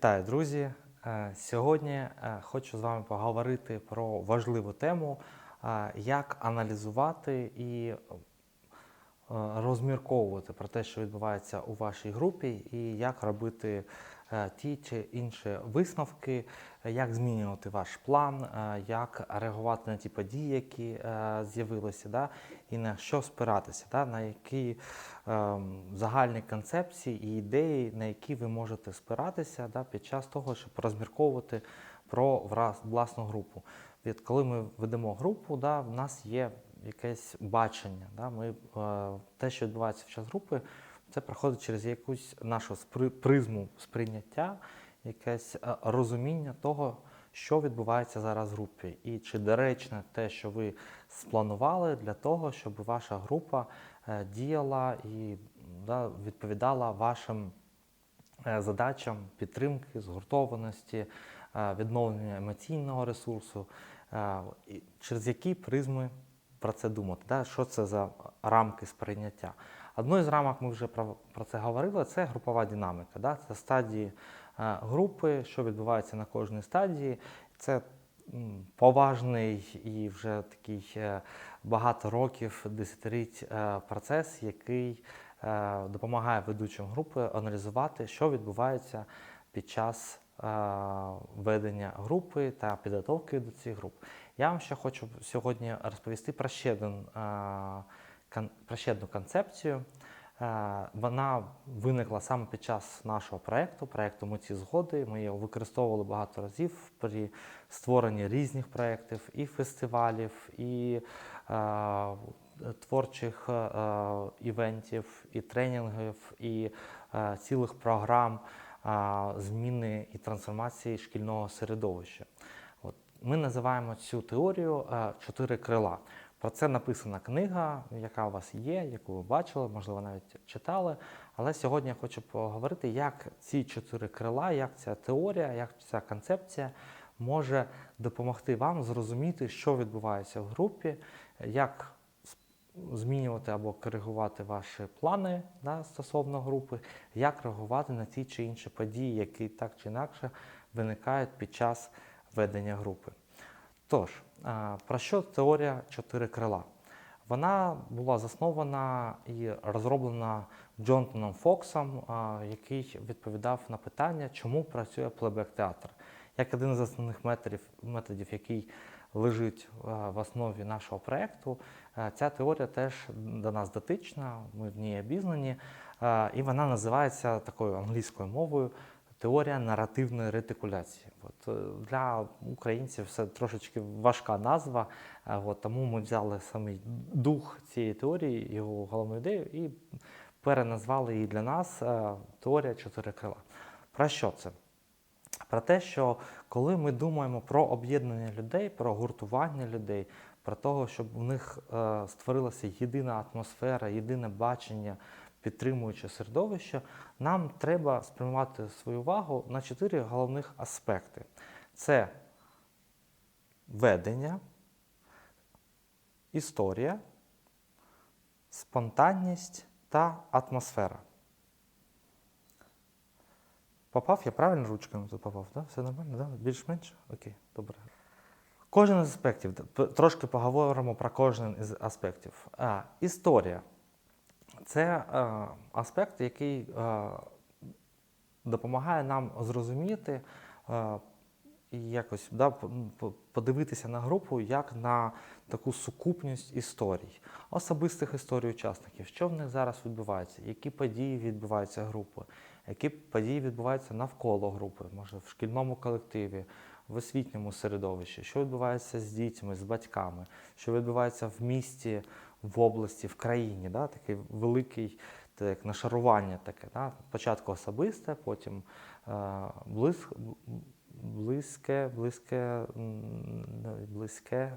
Вітаю, друзі! Е, Сьогодні е, хочу з вами поговорити про важливу тему, е, як аналізувати і розмірковувати про те, що відбувається у вашій групі, і як робити ті чи інші висновки, е, як змінювати ваш план, е, як реагувати на ті події, які е, з'явилися, да, і на що спиратися, да, на які ем, загальні концепції і ідеї, на які ви можете спиратися да, під час того, щоб розмірковувати про власну групу. Від коли ми ведемо групу, да, в нас є якесь бачення. Да, ми, е, те, що відбувається в час групи, це проходить через якусь нашу призму сприйняття, якесь е, розуміння того, що відбувається зараз в групі, і чи доречне те, що ви спланували для того, щоб ваша група е, діяла і да, відповідала вашим е, задачам підтримки, згуртованості, відновлення емоційного ресурсу, через які призми про це думати, да? що це за рамки сприйняття. Одною з рамок ми вже про, про це говорили, це групова динаміка. Да? Це стадії е, групи, що відбувається на кожній стадії. Це поважний і вже такий е, багато років, десятиліть е, процес, який допомагає ведучим групи аналізувати, що відбувається під час ведення групи та підготовки до цих груп. Я вам ще хочу сьогодні розповісти про ще, один, про ще одну концепцію. Е, Вона виникла саме під час нашого проєкту, проєкту «Ми згоди. Ми його використовували багато разів при створенні різних проєктів, і фестивалів, і е, творчих е, івентів, і тренінгів, і е, цілих програм е, зміни і трансформації шкільного середовища. От. Ми називаємо цю теорію е, чотири крила. Про це написана книга, яка у вас є, яку ви бачили, можливо, навіть читали. Але сьогодні я хочу поговорити, як ці чотири крила, як ця теорія, як ця концепція може допомогти вам зрозуміти, що відбувається в групі, як змінювати або коригувати ваші плани да, стосовно групи, як реагувати на ті чи інші події, які так чи інакше виникають під час ведення групи. Тож, про що теорія чотири крила? Вона була заснована і розроблена Джонатаном Фоксом, який відповідав на питання, чому працює плейбек-театр. Як один з основних методів, методів який лежить в основі нашого проєкту, ця теорія теж до нас дотична, ми в ній обізнані, і вона називається такою англійською мовою теорія наративної ретикуляції. От, е, для українців це трошечки важка назва, е, от, тому ми взяли самий дух цієї теорії, його головну ідею, і переназвали її для нас е, теорія чотири крила. Про що це? Про те, що коли ми думаємо про об'єднання людей, про гуртування людей, про те, щоб у них створилася єдина атмосфера, єдине бачення, підтримуюче середовище, нам треба спрямувати свою увагу на чотири головних аспекти: це ведення, історія, спонтанність та атмосфера. Попав, я правильно ручками тут попав, да? Все нормально, да? Більш-менш? Окей, добре. Кожен із аспектів, трошки поговоримо про кожен із аспектів. А, історія це е, аспект, який е, допомагає нам зрозуміти е, і якось да, подивитися на групу як на таку сукупність історій, особистих історій учасників, що в них зараз відбувається, які події відбуваються групи, які події відбуваються навколо групи, може в шкільному колективі, в освітньому середовищі, що відбувається з дітьми, з батьками, що відбувається в місті, в області, в країні. Да? Такий великий це як нашарування таке. Да? Спочатку особисте, потім е, близь, близьке, близьке, близьке,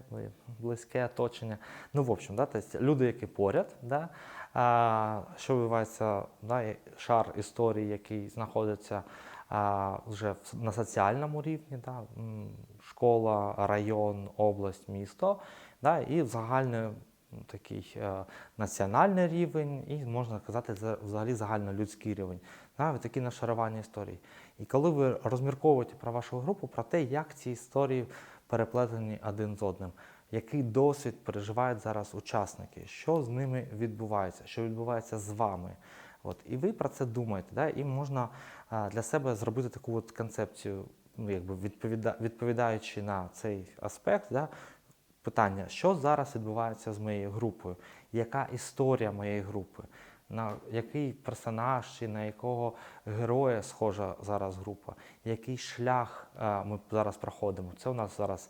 близьке оточення. Ну, в общем, да? тобто люди, які поряд, да? а, що відбувається, да? шар історії, який знаходиться а, вже на соціальному рівні, да? школа, район, область, місто, да? і в загальний такий е, національний рівень, і можна казати, за- взагалі загальнолюдський рівень. да, такі нашарування історій. І коли ви розмірковуєте про вашу групу, про те, як ці історії переплетені один з одним, який досвід переживають зараз учасники, що з ними відбувається, що відбувається з вами. От, і ви про це думаєте, да? і можна а, для себе зробити таку от концепцію, ну, якби відповіда, відповідаючи на цей аспект, да? Питання, що зараз відбувається з моєю групою, яка історія моєї групи, на який персонаж чи на якого героя схожа зараз група, який шлях е, ми зараз проходимо. Це у нас зараз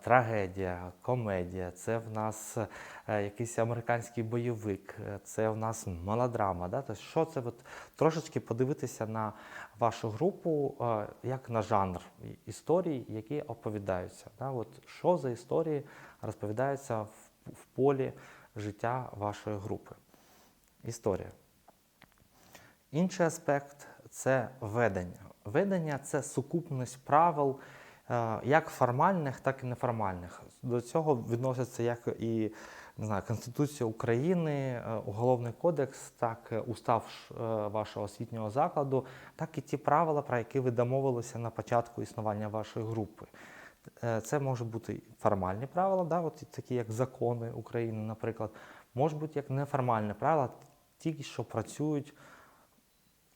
трагедія, комедія, це в нас е, якийсь американський бойовик, е, це в нас мелодрама. Да? Тобто, що це от, трошечки подивитися на вашу групу е, як на жанр історій, які оповідаються. Да? От, що за історії розповідаються в, в полі життя вашої групи. Історія. Інший аспект це ведення. Ведення це сукупність правил е, як формальних, так і неформальних. До цього відносяться як і не знаю, Конституція України, е, Уголовний кодекс, так устав е, вашого освітнього закладу, так і ті правила, про які ви домовилися на початку існування вашої групи. Е, Це можуть бути формальні правила, да, от такі як закони України, наприклад, можуть бути як неформальні правила, ті, що працюють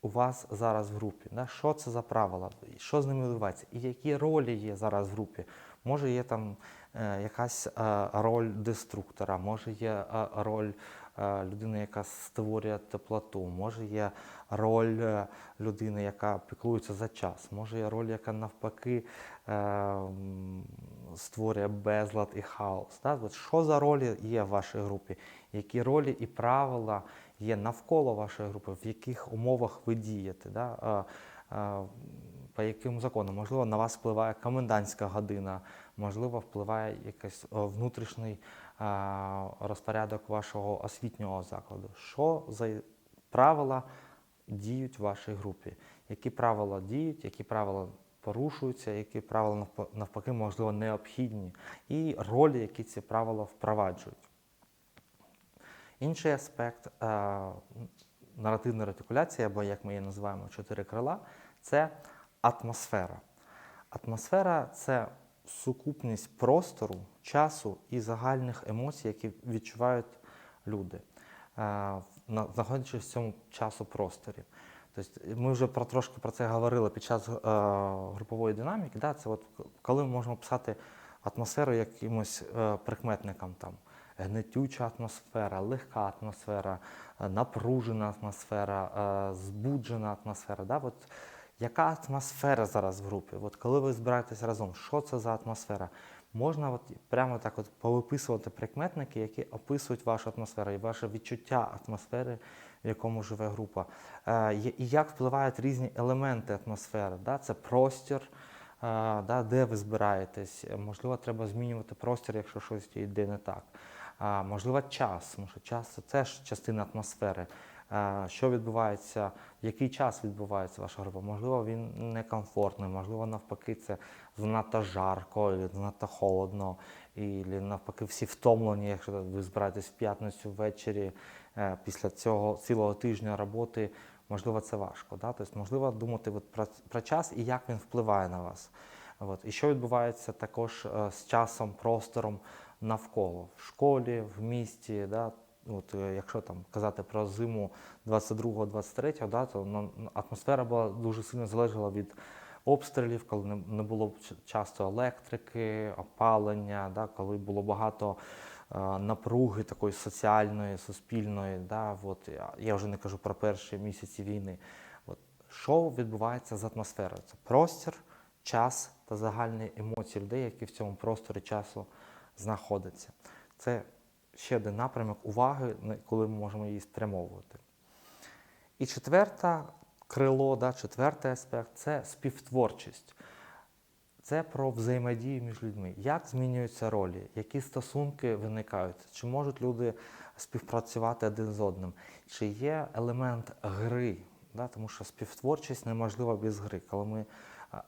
у вас зараз в групі. Да? Що це за правила, що з ними відбувається, і які ролі є зараз в групі. Може, є там е, якась е, роль деструктора, може є е, роль е, людини, яка створює теплоту, може є роль е, людини, яка піклується за час, може є роль, яка навпаки е, створює безлад і хаос. Да? От що за ролі є в вашій групі, які ролі і правила є навколо вашої групи, в яких умовах ви дієте, да? по яким законам. Можливо, на вас впливає комендантська година, можливо, впливає якийсь внутрішній а, розпорядок вашого освітнього закладу. Що за правила діють в вашій групі? Які правила діють, які правила порушуються, які правила навпаки, можливо, необхідні, і ролі, які ці правила впроваджують. Інший аспект е, наративної ретикуляції, або як ми її називаємо чотири крила, це атмосфера. Атмосфера це сукупність простору, часу і загальних емоцій, які відчувають люди, е, знаходячись в цьому часу просторі. Тобто ми вже про трошки про це говорили під час е, групової динаміки. Да? Це от коли ми можемо писати атмосферу якимось е, прикметникам там. Гнетюча атмосфера, легка атмосфера, е, напружена атмосфера, е, збуджена атмосфера. Да? От яка атмосфера зараз в групі? От коли ви збираєтесь разом, що це за атмосфера? Можна от прямо так от повиписувати прикметники, які описують вашу атмосферу і ваше відчуття атмосфери, в якому живе група. Е, І як впливають різні елементи атмосфери. Да? Це простір, е, да, де ви збираєтесь. Можливо, треба змінювати простір, якщо щось йде не так. Можливо, час, тому що час це теж частина атмосфери. Що відбувається, який час відбувається ваша група? Можливо, він некомфортний, можливо, навпаки, це занадто жарко, і занадто холодно, і навпаки, всі втомлені, якщо ви збираєтесь в п'ятницю ввечері е, після цього цілого тижня роботи. Можливо, це важко. Да? Тобто, можливо, думати от про, про час і як він впливає на вас. От. І що відбувається також е, з часом, простором навколо в школі, в місті. Да? От, е, якщо там казати про зиму 22-23, да, то ну, атмосфера була дуже сильно залежала від обстрілів, коли не, не було часто електрики, опалення, да, коли було багато е, напруги такої соціальної, суспільної. Да, от, я вже не кажу про перші місяці війни. От, що відбувається з атмосферою? Це простір, час та загальні емоції людей, які в цьому просторі часу знаходяться. Це ще один напрямок уваги, коли ми можемо її спрямовувати. І четверта крило, да, четвертий аспект це співтворчість. Це про взаємодію між людьми. Як змінюються ролі, які стосунки виникають, чи можуть люди співпрацювати один з одним, чи є елемент гри, да? тому що співтворчість неможлива без гри. Коли ми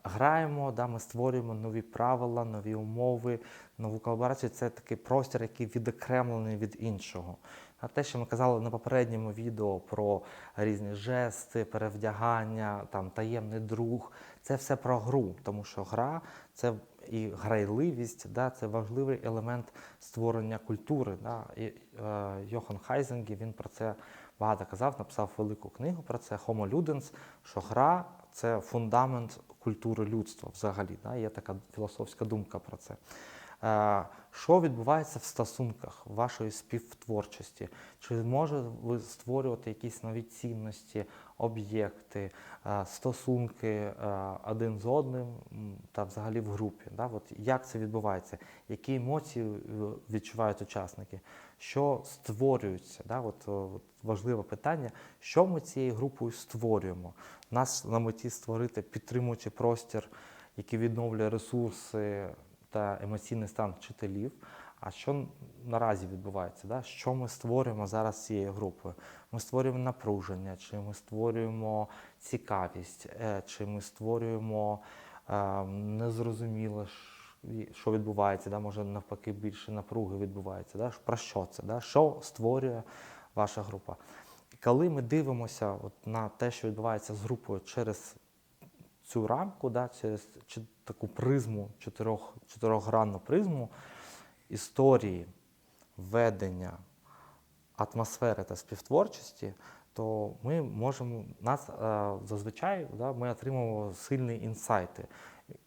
граємо, да, ми створюємо нові правила, нові умови, нову колаборацію. Це такий простір, який відокремлений від іншого. А те, що ми казали на попередньому відео про різні жести, перевдягання, там таємний друг, це все про гру, тому що гра це і грайливість, да, це важливий елемент створення культури. Да. І, е, Йохан Хайзенгі він про це багато казав, написав велику книгу про це Homo Ludens, що гра це фундамент культури людства взагалі. Да. Є така філософська думка про це. Е, Що відбувається в стосунках вашої співтворчості? Чи може ви створювати якісь нові цінності, об'єкти, е, стосунки е, один з одним та взагалі в групі? Да? От як це відбувається? Які емоції відчувають учасники? Що створюється? Да? От, от важливе питання, що ми цією групою створюємо? У нас на меті створити підтримуючий простір, який відновлює ресурси та емоційний стан вчителів. А що наразі відбувається? Да? Що ми створюємо зараз цією групою? Ми створюємо напруження, чи ми створюємо цікавість, е, чи ми створюємо е, незрозуміло, що відбувається, да? може навпаки більше напруги відбувається. Да? Про що це? Да? Що створює ваша група? Коли ми дивимося от на те, що відбувається з групою через цю рамку, да, через чи- таку призму, чотирьох, чотирьохгранну призму історії, ведення, атмосфери та співтворчості, то ми можемо нас е, зазвичай да, ми отримуємо сильні інсайти.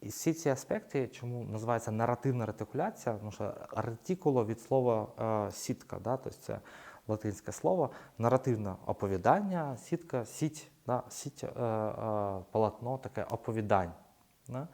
І всі ці аспекти, чому називається наративна ретикуляція, тому що ретикуло від слова е, сітка, да, тобто це латинське слово, наративне оповідання, сітка, сіть, да, сіть, е, е, полотно, таке оповідань. Да?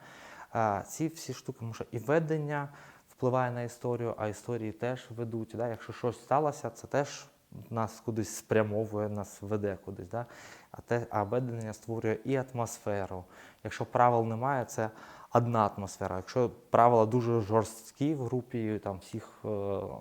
Е, ці всі штуки, тому що і ведення впливає на історію, а історії теж ведуть. Да? Якщо щось сталося, це теж нас кудись спрямовує, нас веде кудись. Да? А, те, а ведення створює і атмосферу. Якщо правил немає, це одна атмосфера. Якщо правила дуже жорсткі в групі, там всіх е,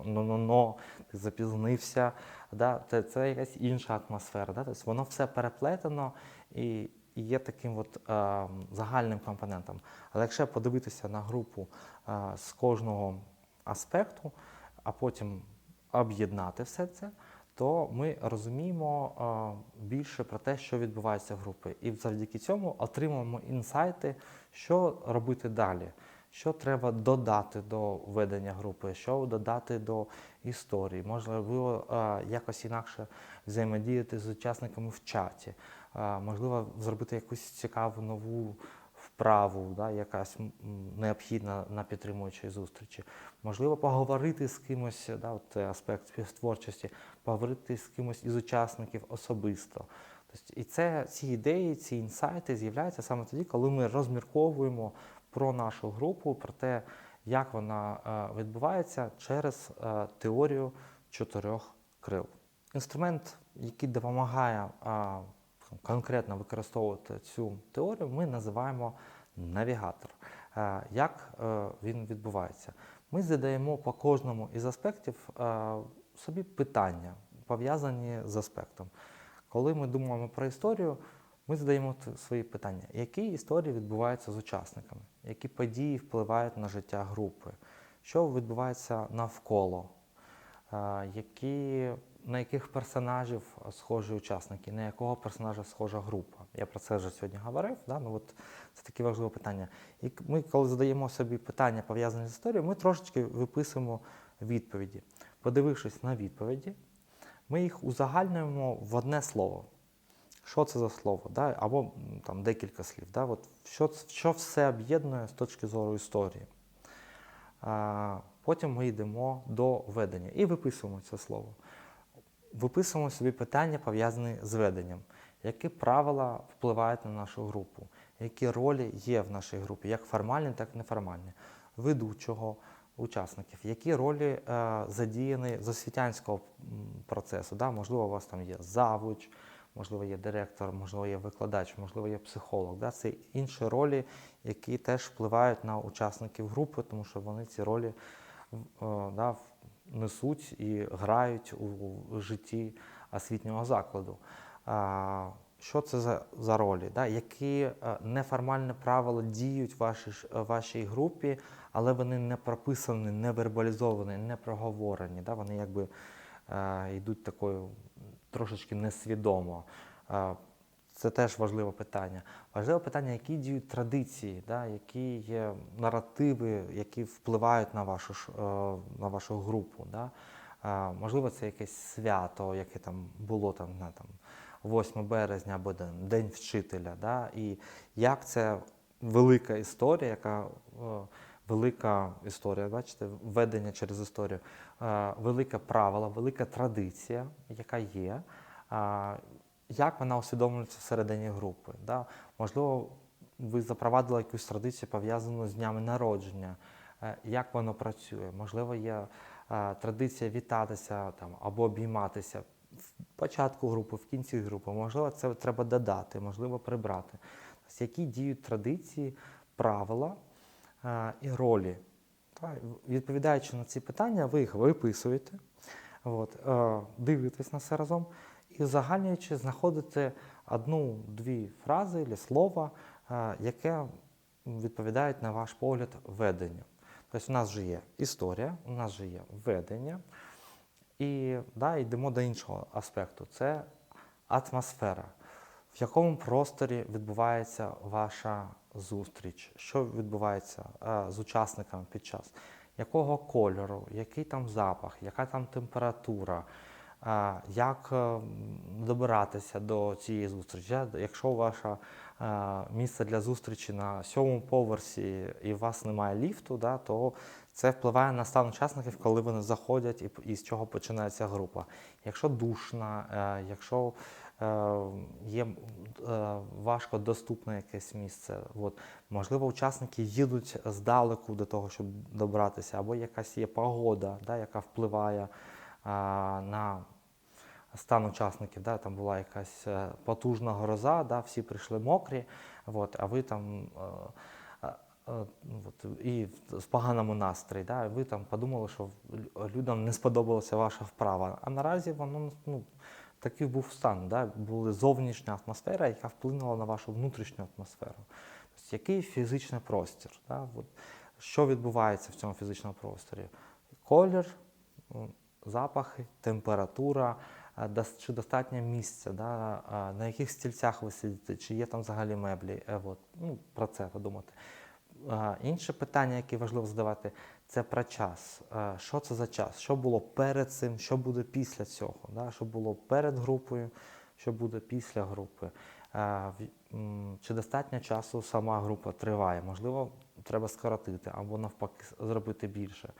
но-но-но, ти запізнився, да? це, це якась інша атмосфера. Да? Тобто воно все переплетено і, і є таким от, е, загальним компонентом. Але якщо подивитися на групу е, з кожного аспекту, а потім об'єднати все це, то ми розуміємо більше про те, що відбувається в групі. І завдяки цьому отримуємо інсайти, що робити далі, що треба додати до ведення групи, що додати до історії, можливо, якось інакше взаємодіяти з учасниками в чаті, можливо, зробити якусь цікаву нову вправу, да, якась необхідна на підтримуючій зустрічі. Можливо, поговорити з кимось, да, от це аспект співтворчості, поговорити з кимось із учасників особисто. Тобто, і це ці ідеї, ці інсайти з'являються саме тоді, коли ми розмірковуємо про нашу групу, про те, як вона е, відбувається через е, теорію чотирьох крил. Інструмент, який допомагає е, конкретно використовувати цю теорію, ми називаємо навігатор. Е, Як е, він відбувається? Ми задаємо по кожному із аспектів е, собі питання, пов'язані з аспектом. Коли ми думаємо про історію, ми задаємо свої питання, які історії відбуваються з учасниками, які події впливають на життя групи, що відбувається навколо, які, на яких персонажів схожі учасники, на якого персонажа схожа група. Я про це вже сьогодні говорив. Да? Ну, от це таке важливе питання. І ми, коли задаємо собі питання, пов'язані з історією, ми трошечки виписуємо відповіді. Подивившись на відповіді, ми їх узагальнюємо в одне слово. Що це за слово? Да? Або там декілька слів. Да? От що, що все об'єднує з точки зору історії. А, потім ми йдемо до ведення і виписуємо це слово. Виписуємо собі питання, пов'язані з веденням. Які правила впливають на нашу групу? Які ролі є в нашій групі, як формальні, так і неформальні, ведучого, учасників, які ролі е, задіяні з освітянського процесу? Да? Можливо, у вас там є завуч, можливо, є директор, можливо, є викладач, можливо, є психолог. Да? Це інші ролі, які теж впливають на учасників групи, тому що вони ці ролі е, да, несуть і грають у, житті освітнього закладу. Що це за, за ролі, да? які е, неформальні правила діють в вашій, е, вашій групі, але вони не прописані, не вербалізовані, не проговорені. Да? Вони якби е, йдуть такою трошечки несвідомо. Е, це теж важливе питання. Важливе питання, які діють традиції, да? які є наративи, які впливають на вашу, е, на вашу групу. Да? Е, Можливо, це якесь свято, яке там було там, на, там 8 березня або День, вчителя. Да? І як це велика історія, яка е, велика історія, бачите, введення через історію, велике правило, велика традиція, яка є. Як вона усвідомлюється всередині групи? Да? Можливо, ви запровадили якусь традицію пов'язану з днями народження. Е, Як воно працює? Можливо, є е, традиція вітатися там, або обійматися в початку групи, в кінці групи. Можливо, це треба додати, можливо, прибрати. Тобто, які діють традиції, правила е, і ролі. Відповідаючи на ці питання, ви їх виписуєте, от, дивитесь на все разом і узагальнюючи, знаходите одну-дві фрази або слова, е, яке відповідають на ваш погляд веденню. Тобто у нас вже є історія, у нас вже є ведення, і да, йдемо до іншого аспекту це атмосфера. В якому просторі відбувається ваша зустріч? Що відбувається е, з учасниками під час? Якого кольору, який там запах, яка там температура, як е, добиратися до цієї зустрічі? Якщо ваше місце для зустрічі на сьомому поверсі і у вас немає ліфту, то це впливає на стан учасників, коли вони заходять і, з чого починається група. Якщо душна, е, якщо е, є е, важко доступне якесь місце, от, можливо, учасники їдуть здалеку до того, щоб добратися, або якась є погода, да, яка впливає на стан учасників, да, там була якась е, потужна гроза, да, всі прийшли мокрі, от, а ви там е, е, от, і в поганому настрої, да, ви там подумали, що людям не сподобалася ваша вправа. А наразі воно ну, такий був стан, да, була зовнішня атмосфера, яка вплинула на вашу внутрішню атмосферу. Тобто, який фізичний простір? Да, от, що відбувається в цьому фізичному просторі? Колір, запахи, температура, чи достатньо місця, да, на яких стільцях ви сидите, чи є там взагалі меблі. Е, от, ну, про це подумати. Інше питання, яке важливо задавати, це про час. Е, Що це за час? Що було перед цим, що буде після цього? Да? Що було перед групою, що буде після групи? Е, Чи достатньо часу сама група триває? Можливо, треба скоротити або навпаки зробити більше.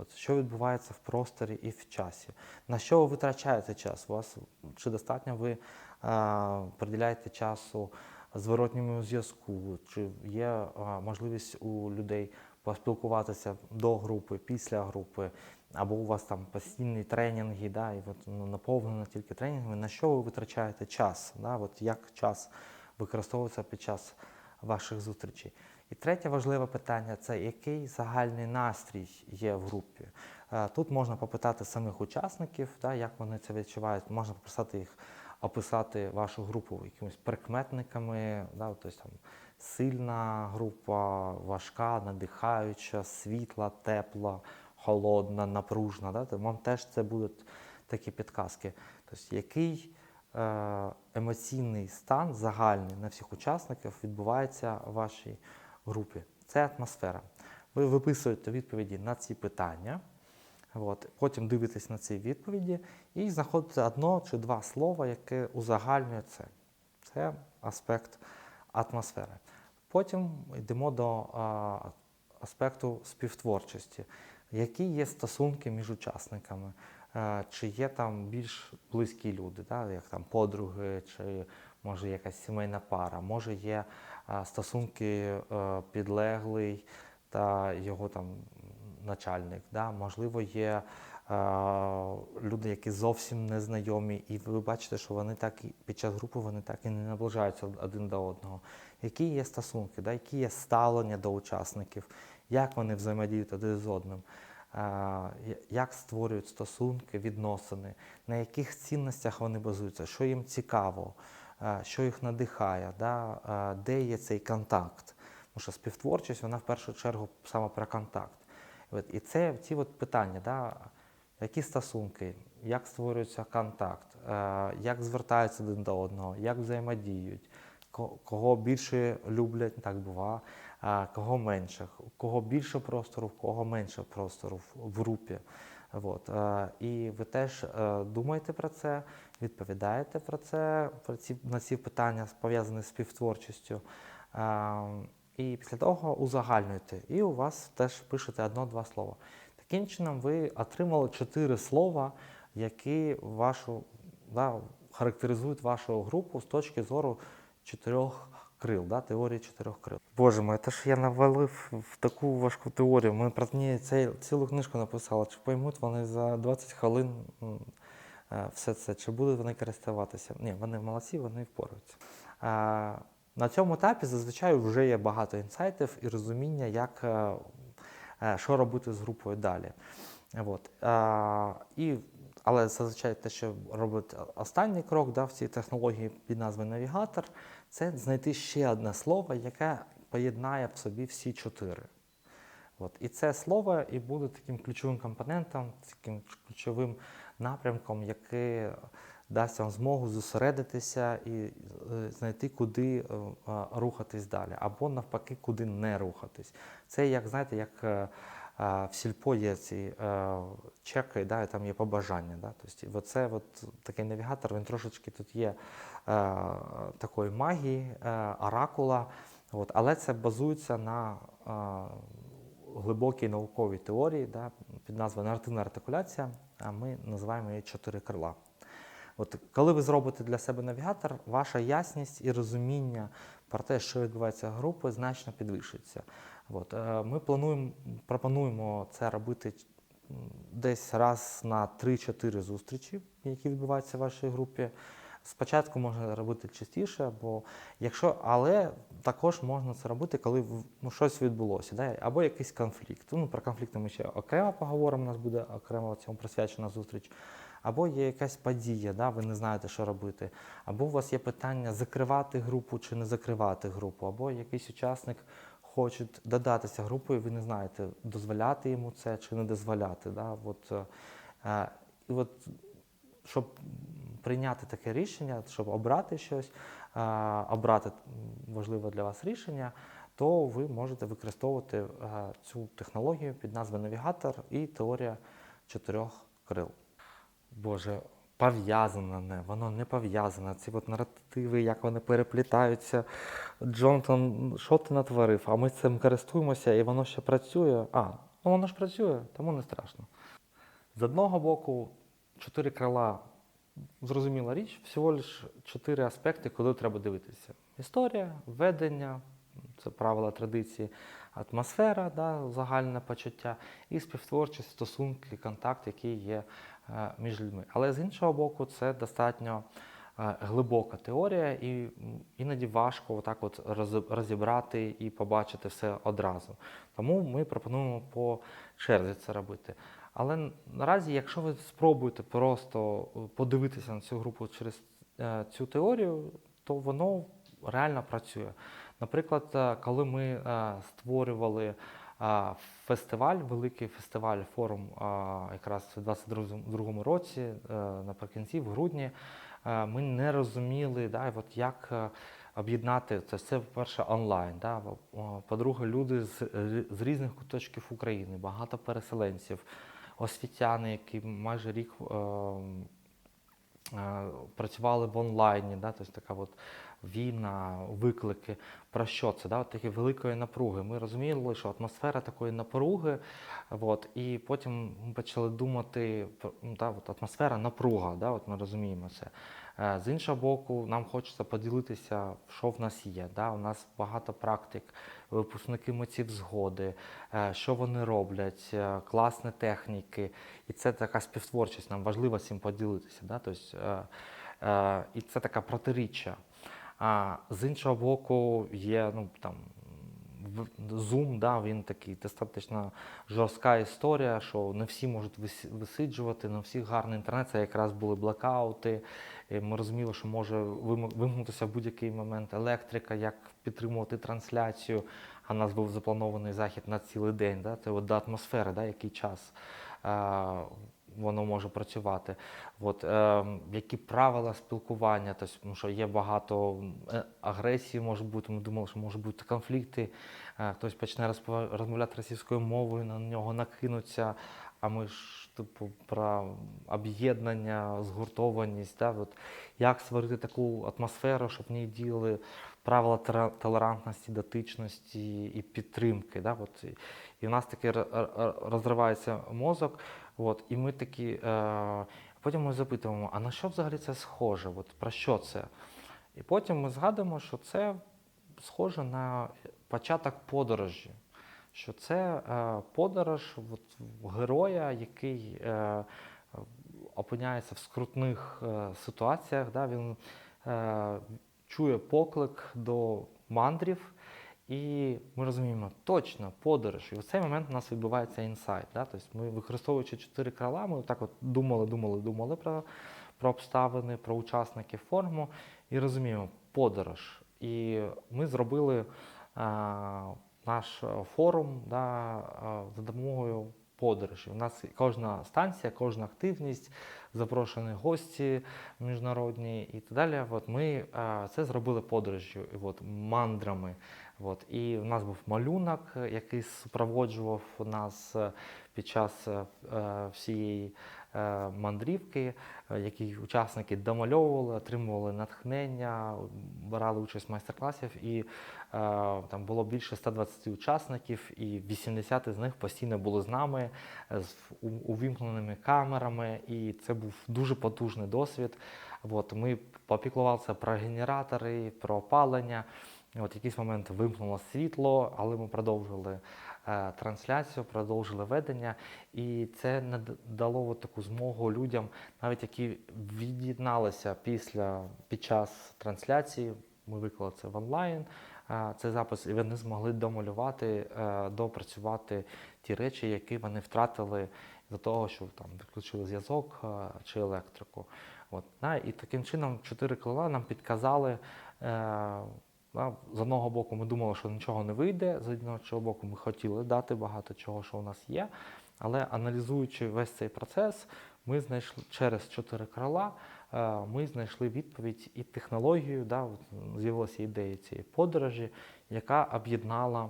От, що відбувається в просторі і в часі? На що ви витрачаєте час? У вас чи достатньо ви а, приділяєте часу зворотньому зв'язку? Чи є а, можливість у людей поспілкуватися до групи, після групи? Або у вас там постійні тренінги, да, і от, ну, наповнено тільки тренінгами. На що ви витрачаєте час? Да? От як час використовується під час ваших зустрічей? І третє важливе питання це який загальний настрій є в групі. Е, Тут можна попитати самих учасників, да, як вони це відчувають. Можна попросити їх описати вашу групу якимись прикметниками, да, тобто, там, сильна група, важка, надихаюча, світла, тепла, холодна, напружна. Да, вам теж це будуть такі підказки. Тобто, який е, емоційний стан загальний на всіх учасників відбувається в вашій групі. Це атмосфера. Ви виписуєте відповіді на ці питання, от, потім дивитесь на ці відповіді і знаходите одно чи два слова, яке узагальнює це. Це аспект атмосфери. Потім йдемо до а, аспекту співтворчості. Які є стосунки між учасниками? Чи є там більш близькі люди, да, як там подруги, чи може якась сімейна пара, може є стосунки е, підлеглий та його там начальник. Да? Можливо, є е, люди, які зовсім не знайомі, і ви бачите, що вони так і під час групи вони так і не наближаються один до одного. Які є стосунки, да? які є ставлення до учасників, як вони взаємодіють один з одним, е, як створюють стосунки, відносини, на яких цінностях вони базуються, що їм цікаво. Е, що їх надихає, да, е, де є цей контакт. Тому що співтворчість, вона в першу чергу саме про контакт. І це ці от питання, да, які стосунки, як створюється контакт, е, як звертаються один до одного, як взаємодіють, кого більше люблять, так бува, кого менше, кого більше простору, кого менше простору в групі. От, е, і ви теж е, думаєте про це, відповідаєте про це, про ці, на ці питання, пов'язані з співтворчістю. Е, і після того узагальнюєте. І у вас теж пишете одно-два слова. Таким чином, ви отримали чотири слова, які вашу, да, характеризують вашу групу з точки зору чотирьох крил, да, теорії чотирьох крил. Боже мой, те ж я навалив в таку важку теорію. Ми про неї цілу книжку написали. Чи поймуть вони за 20 хвилин е, все це, чи будуть вони користуватися? Ні, вони молодці, вони впораються. Е, На цьому етапі зазвичай вже є багато інсайтів і розуміння, як, е, е, що робити з групою далі. От. Е, І, але зазвичай те, що робить останній крок да, в цій технології під назвою навігатор, це знайти ще одне слово, яке поєднає в собі всі чотири. От. І це слово і буде таким ключовим компонентом, таким ключовим напрямком, який дасть вам змогу зосередитися і е, знайти, куди е, е, рухатись далі, або навпаки, куди не рухатись. Це як знаєте, як в сільпо є ці чеки, да, і там є побажання. Да? Тобто, оце от такий навігатор, він трошечки тут є такої магії, е, оракула, от, але це базується на е, глибокій науковій теорії, да, під назвою наративна артикуляція, а ми називаємо її чотири крила. От коли ви зробите для себе навігатор, ваша ясність і розуміння про те, що відбувається в групі, значно підвищується. От, е, ми плануємо, пропонуємо це робити десь раз на 3-4 зустрічі, які відбуваються в вашій групі. Спочатку можна робити частіше, бо якщо, але також можна це робити, коли ну, щось відбулося, да? або якийсь конфлікт. Ну, про конфлікти ми ще окремо поговоримо, у нас буде окремо цьому присвячена зустріч. Або є якась подія, да? ви не знаєте, що робити. Або у вас є питання закривати групу чи не закривати групу, або якийсь учасник хоче додатися групою, ви не знаєте, дозволяти йому це чи не дозволяти. Да? От, е, е, і от щоб прийняти таке рішення, щоб обрати щось, обрати важливе для вас рішення, то ви можете використовувати е, цю технологію під назвою навігатор і теорія чотирьох крил. Боже, пов'язане, не, воно не пов'язане. Ці от наративи, як вони переплітаються. Джонатан, що ти натворив? А ми цим користуємося і воно ще працює. А, ну воно ж працює, тому не страшно. З одного боку, чотири крила зрозуміла річ, всього лиш чотири аспекти, куди треба дивитися: історія, ведення, це правила традиції, атмосфера, да, загальне почуття, і співтворчість, стосунки, контакт, який є е, між людьми. Але з іншого боку, це достатньо е, глибока теорія, і іноді важко отак от розібрати і побачити все одразу. Тому ми пропонуємо по черзі це робити. Але наразі, якщо ви спробуєте просто е, подивитися на цю групу через е, цю теорію, то воно реально працює. Наприклад, е, коли ми створювали фестиваль, великий фестиваль, форум якраз у 2022 році, наприкінці, в грудні, ми не розуміли, да, от як об'єднати це. Це, по-перше, онлайн. Да? По-друге, люди з, з різних куточків України, багато переселенців, освітяни, які майже рік е, е, працювали в онлайні, да? тобто така от війна, виклики. Про що це? Да? От такі великої напруги. Ми розуміли, що атмосфера такої напруги, от, і потім ми почали думати, про- ну, да, от атмосфера напруга, да? от ми розуміємо це. Е, З іншого боку, нам хочеться поділитися, що в нас є. Да? У нас багато практик, випускники митців згоди, е, що вони роблять, е, класні техніки. І це така співтворчість, нам важливо цим поділитися. Да? Тобто, е, і це така протиріччя. А з іншого боку, є ну, там, Zoom, да, він такий достатньо жорстка історія, що не всі можуть висиджувати, не всіх гарний інтернет. Це якраз були блекаути. І ми розуміли, що може вим- вимкнутися в будь-який момент електрика, як підтримувати трансляцію. А у нас був запланований захід на цілий день. Да? Це от до атмосфери, да? який час воно може працювати. От, е, які правила спілкування, тобто, тому що є багато е, агресії, може бути. Ми думали, що можуть бути конфлікти. Е, хтось почне розмовляти російською мовою, на нього накинуться. А ми ж типу про об'єднання, згуртованість. Да? От, як створити таку атмосферу, щоб в ній діяли правила толерантності, дотичності і підтримки. Да? От, і- в нас таки розривається мозок. От, і ми такі, е, потім ми запитуємо, а на що взагалі це схоже? От, про що це? І потім ми згадуємо, що це схоже на початок подорожі. Що це е, подорож от, героя, який е, опиняється в скрутних е, ситуаціях. Да? Він е, чує поклик до мандрів, і ми розуміємо, точно подорож. І в цей момент у нас відбувається інсайт. Да? Тобто ми, використовуючи чотири крила, ми так от думали, думали, думали про, про обставини, про учасників форму і розуміємо подорож. І ми зробили а, наш е, форум да, а, за допомогою подорожі. У нас кожна станція, кожна активність, запрошені гості міжнародні і так далі. От ми а, це зробили подорожю, от, мандрами. От. І в нас був малюнок, який супроводжував нас е, під час е, всієї е, мандрівки, е, який учасники домальовували, отримували натхнення, брали участь в майстер-класів, і е, там було більше 120 учасників, і 80 з них постійно були з нами з увімкненими камерами, і це був дуже потужний досвід. От, ми попіклувалися про генератори, про опалення. От якийсь момент вимкнуло світло, але ми продовжили е, трансляцію, продовжили ведення, і це над- дало от таку змогу людям, навіть які від'єдналися після під час трансляції. Ми виклали це в онлайн. е, Цей запис, і вони змогли домалювати, е, допрацювати ті речі, які вони втратили за того, що там відключили зв'язок е, чи електрику. От, і таким чином чотири крила нам підказали. Е, з одного боку, ми думали, що нічого не вийде, з іншого боку, ми хотіли дати багато чого, що у нас є. Але аналізуючи весь цей процес, ми знайшли через чотири крила, е, ми знайшли відповідь і технологію. Да, з'явилася ідея цієї подорожі, яка об'єднала,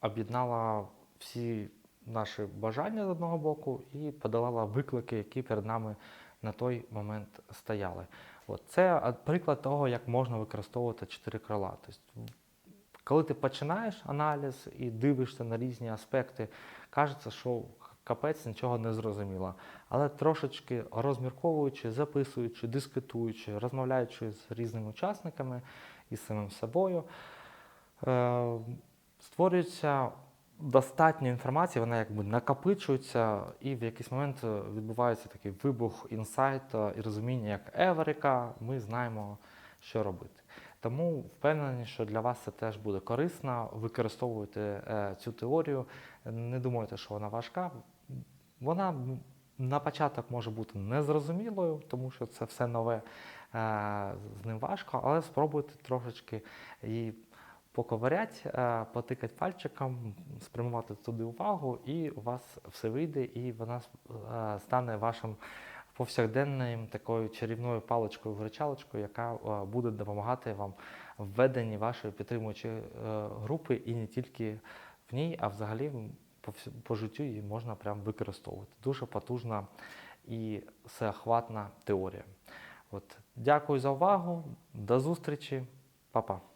об'єднала всі наші бажання з одного боку і подолала виклики, які перед нами на той момент стояли. От це приклад того, як можна використовувати чотири крила. Тобто, коли ти починаєш аналіз і дивишся на різні аспекти, кажеться, що капець нічого не зрозуміло. Але трошечки розмірковуючи, записуючи, дискутуючи, розмовляючи з різними учасниками і з самим собою, е, створюється достатньо інформації, вона якби накопичується, і в якийсь момент е, відбувається такий вибух інсайту і розуміння, як Еверика, ми знаємо, що робити. Тому впевнений, що для вас це теж буде корисно. Використовуйте е, цю теорію. Не думайте, що вона важка. Вона на початок може бути незрозумілою, тому що це все нове, е, з ним важко, але спробуйте трошечки її поковирять, е, потикати пальчиком, спрямувати туди увагу, і у вас все вийде, і вона е, стане вашим повсякденною такою чарівною паличкою виручалочкою, яка е, буде допомагати вам в веденні вашої підтримуючої групи і не тільки в ній, а взагалі по, по життю її можна прям використовувати. Дуже потужна і всеохватна теорія. От, дякую за увагу, до зустрічі, Па-па.